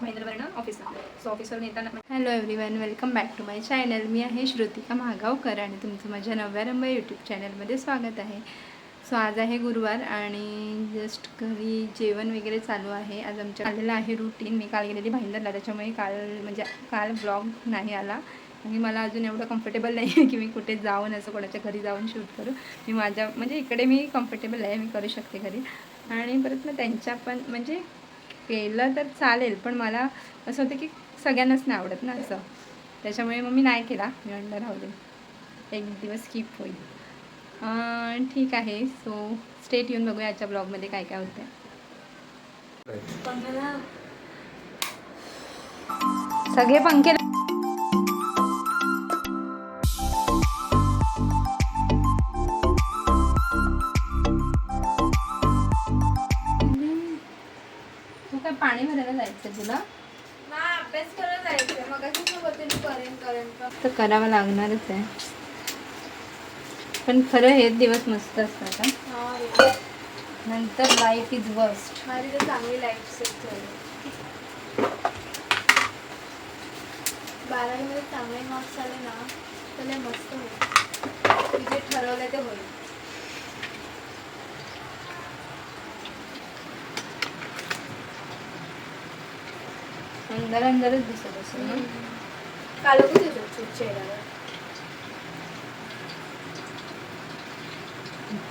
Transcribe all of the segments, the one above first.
होती अ, ऑफिसला सो ऑफिसवरून येताना hello everyone welcome back to my channel मी आहे श्रुतिका महागावकर आणि तुमचं माझ्या नव्या रंबा यूट्यूब चॅनलमध्ये स्वागत आहे. सो आज आहे गुरुवार आणि जस्ट घरी जेवण वगैरे चालू आहे. आज आमच्या आलेलं आहे रुटीन मी काल गेलेली भाईंदरला त्याच्यामुळे काल म्हणजे काल ब्लॉग नाही आला. आणि मला अजून एवढं कम्फर्टेबल नाही आहे की मी कुठे जाऊन असं कोणाच्या घरी जाऊन शूट करू. मी माझ्या म्हणजे इकडे मी कम्फर्टेबल आहे मी करू शकते घरी. आणि परत मग त्यांच्या पण म्हणजे केलं तर चालेल पण मला असं होतं की सगळ्यांनाच नाही आवडत ना असं. त्याच्यामुळे मग मी नाही केला. मी म्हणलं राहू दे. एक दिवस स्किप होईल. अं, ठीक आहे. सो स्टेट येऊन बघूया आजच्या ब्लॉगमध्ये काय काय होतं सगळे पंखे का तर करावं लागणारच आहे. पण खरं हेच दिवस मस्त असतात. नंतर लाईफ इज वर्स्ट माझी तर चांगली लाईफ सेट झाली. बारावीमध्ये चांगले मार्क्स आले ना तर मस्त होईल. जे ठरवलं ते होईल. अंदर अंदरच दिसत असेल ना?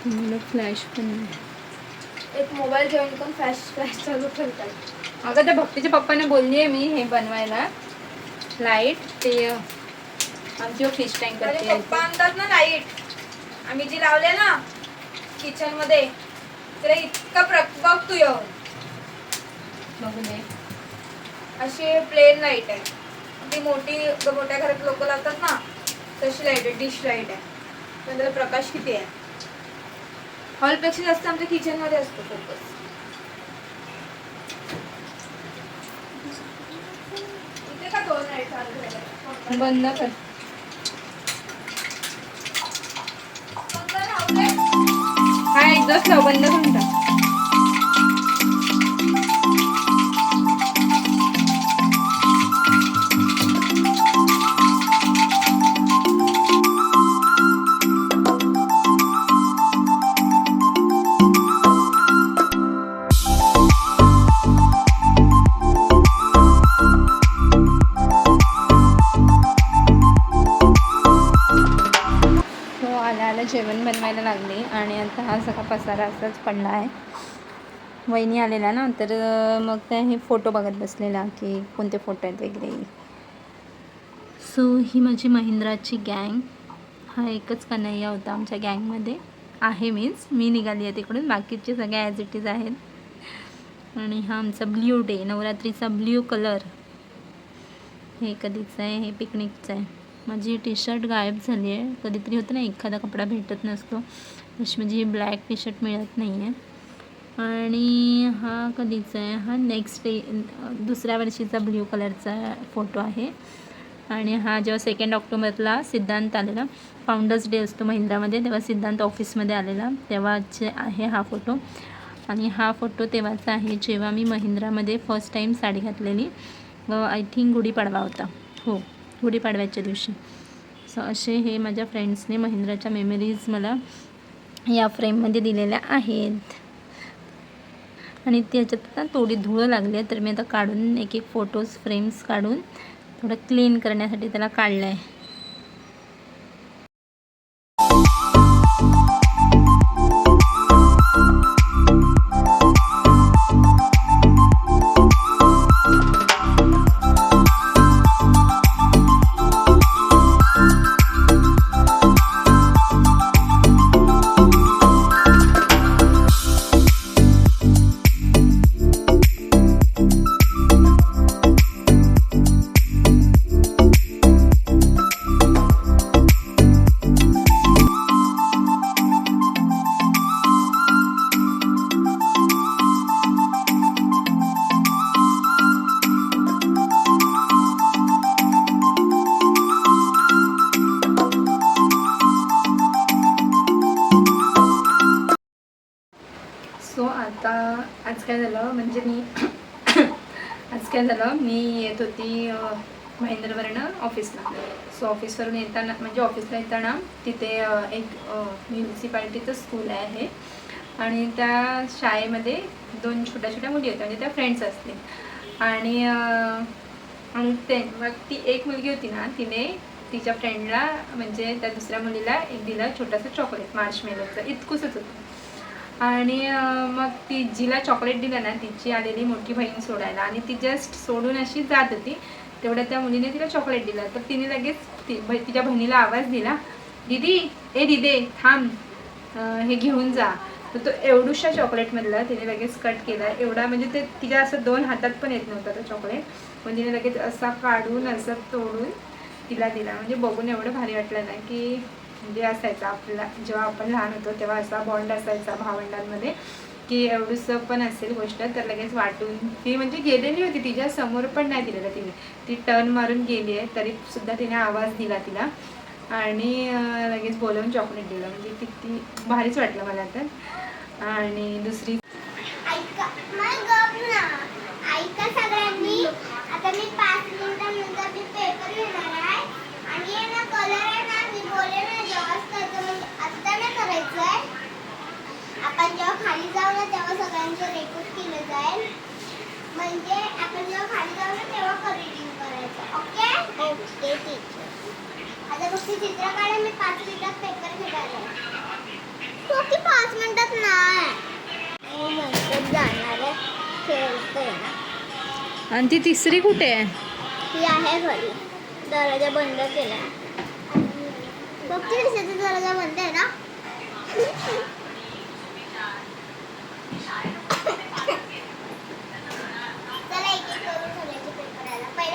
मला फ्लॅश पण नाही. एक मोबाईल जॉईन करून फ्लॅश फ्लॅश चालू ठेवतात. अगं त्या भक्तीच्या पप्पाने बोलली आहे मी हे बनवायला. लाइट ते आमची फिश टँक करते पप्पा आणतात ना लाइट आम्ही जी लावले ना किचनमध्ये त्याला इतका प्रक बघ तू येऊन. बघू दे. अशी प्लेन लाइट आहे. ती मोठी मोठ्या घरात लोक लावतात ना तशी लाइट आहे डिश लाइट आहे. पण त्याला प्रकाश किती आहे? हॉलपेक्षा जास्त आमच्या किचनमध्ये असतो फोकस? बंद कर. हा एकदाच लाव बंद करून टाक. जेवण बनवायला लागले आणि आता हा सगळा पसारा असाच पडला आहे. वहिनी आलेला ना तर मग त्या हे फोटो बघत बसलेला की कोणते फोटो आहेत वगैरे. सो ही माझी महिंद्राची गँग हा एकच कन्हैया होता आमच्या गँगमध्ये आहे मीन्स. मी निघाली आहे तिकडून. बाकीचे सगळे ॲज इट इज आहेत. आणि हा आमचा ब्ल्यू डे नवरात्रीचा ब्ल्यू कलर हे कधीचं आहे? हे पिकनिकचं आहे. माझी टी शर्ट गायब झाली आहे. कधीतरी होतं ना एखादा कपडा भेटत नसतो. तशी माझी ब्लॅक टी शर्ट मिळत नाही आहे आणि हा कधीचा आहे? हा नेक्स्ट डे दुसऱ्या वर्षीचा ब्ल्यू कलरचा फोटो आहे. आणि हा जेव्हा सेकंड ऑक्टोबरला सिद्धांत आलेला फाउंडर्स डे असतो महिंद्रामध्ये तेव्हा सिद्धांत ऑफिसमध्ये आलेला तेव्हाचे आहे हा फोटो आणि हा फोटो तेव्हाचा आहे जेव्हा मी महिंद्रामध्ये फर्स्ट टाईम साडी घातलेली. आय थिंक गुढीपाडवा होता. हो. गुढीपाडव्याच्या दिवशी. सो असे हे माझ्या फ्रेंड्सने महिंद्राच्या मेमरीज मला या फ्रेममध्ये दिलेल्या आहेत. आणि त्याच्यात ना थोडी धूळ लागली आहे तर मी आता काढून एक एक फोटोज फ्रेम्स काढून थोडं क्लीन करण्यासाठी त्याला काढलं आहे म्हणजे मी आज काय झालं? मी येत होती महेंद्रवरनं ऑफिसला सो ऑफिसवरून येताना म्हणजे ऑफिसला येताना तिथे एक म्युन्सिपाल्टीचं स्कूल आहे. आणि त्या शाळेमध्ये दोन छोट्या छोट्या मुली होत्या. म्हणजे त्या फ्रेंड्स असतील. आणि आणि ते मग ती एक मुलगी होती ना तिने तिच्या फ्रेंडला म्हणजे त्या दुसऱ्या मुलीला एक दिलं छोटंसं चॉकलेट मार्शमेलोचं इतकुसच होतं. आणि मग ती जिला चॉकलेट दिलं ना तिची आलेली मोठी बहीण सोडायला. आणि ती जस्ट सोडून अशी जात होती. तेवढ्या त्या मुलीने तिला चॉकलेट दिलं. तर तिने लगेच ती तिच्या बहिणीला आवाज दिला दीदी ए दिदे थांब. हे घेऊन जा. तर तो एवढूशा चॉकलेटमधला तिने लगेच कट केला. एवढा म्हणजे ते तिच्या असं दोन हातात पण येत नव्हता तो चॉकलेट पण तिने लगेच असा काढून असं तोडून तिला दिला. म्हणजे बघून एवढं भारी वाटलं ना की म्हणजे असायचा आपला जेव्हा आपण लहान होतो तेव्हा असा बॉन्ड असायचा भावंडांमध्ये की एवढंसं पण असेल गोष्ट तर लगेच वाटून ती म्हणजे गेलेली होती तिच्या समोर पण नाही दिलेलं तिने. ती टर्न मारून गेली आहे तरी सुद्धा तिने आवाज दिला तिला. आणि लगेच बोलवून चॉकलेट दिलं. म्हणजे किती भारीच वाटलं मला तर. आणि दुसरी ऐका सगळ्यांनी. आता मी पाच मिनिटानंतर मी पेपर घेणार आहे आणि हे ना कलर आहे ना मी बोलले ना जेव्हाच करायचं म्हणजे आत्ता नाही करायचं आहे आपण जेव्हा खाली जाऊ ना तेव्हा सगळ्यांचं रेकॉर्ड केलं जाईल. म्हणजे आपण जेव्हा खाली जाऊ ना तेव्हा रिडिंग करायचं. ओके ओके टीचर आता फक्त चित्र काढा मी पाच मिनिटात पेपर घेणार आहे तो की पाच मिनिटात नाही. हो म्हणतात जाणार आहे खेळतोय ना. आणि ती तिसरी कुठे आहे? ती आहे घरी दरवाजा बंद केला. बघते दिसते दरवाजा बंद आहे ना चला एक एक करून सगळ्यांचे पेपर आला पहिला फर्स्ट बघते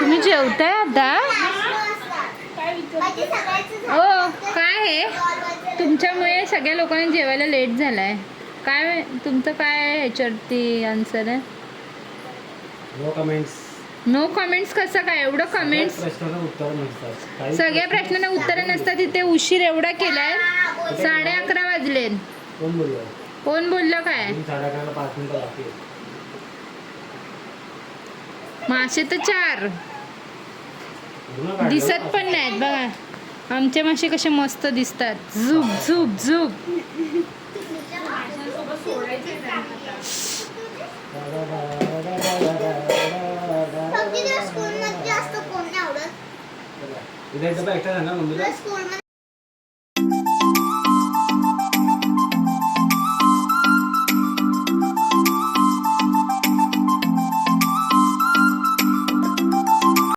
तुम्ही जेवताय आता? ओ काय आहे तुमच्यामुळे सगळ्या लोकांना जेवायला लेट झालाय. काय तुमचं काय ह्याच्यावरती आन्सर आहे? नो कमेंट्स नो कमेंट्स कसं काय? एवढं कमेंट्स सगळ्या प्रश्नांना उत्तरं नसतात. तिथे उशीर एवढा केलाय. साडे अकरा बोललं? कोण बोललं काय तीन साडे अकराला पाच मिनिटं बाकी आहेत. मासे तर चार. दिसत पण नाहीत बघा. आमचे मासे कसे मस्त दिसतात. झुप झुप झुप. उद्या एकटा